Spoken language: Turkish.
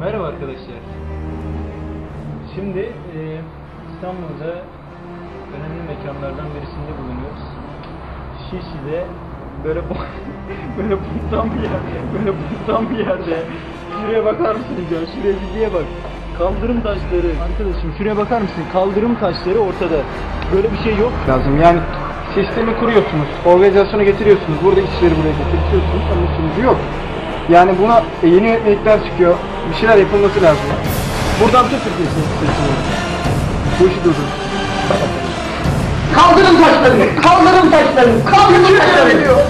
Merhaba arkadaşlar. Şimdi e, İstanbul'da önemli mekanlardan birisinde bulunuyoruz. Şişli'de böyle böyle buzdan bir yerde, böyle buzdan bir yerde. Şuraya bakar mısınız ya? Şuraya diziye bak. Kaldırım taşları. Arkadaşım şuraya bakar mısın? Kaldırım taşları ortada. Böyle bir şey yok. lazım. Yani sistemi kuruyorsunuz, organizasyonu getiriyorsunuz, burada işleri buraya getiriyorsunuz ama sonucu yok. Yani buna yeni yönetmelikler çıkıyor, bir şeyler yapılması lazım. Buradan bütün Türkiye sesini Bu işi durdur. Kaldırın taşlarını, kaldırın taşlarını. Kaldırın taşlarını.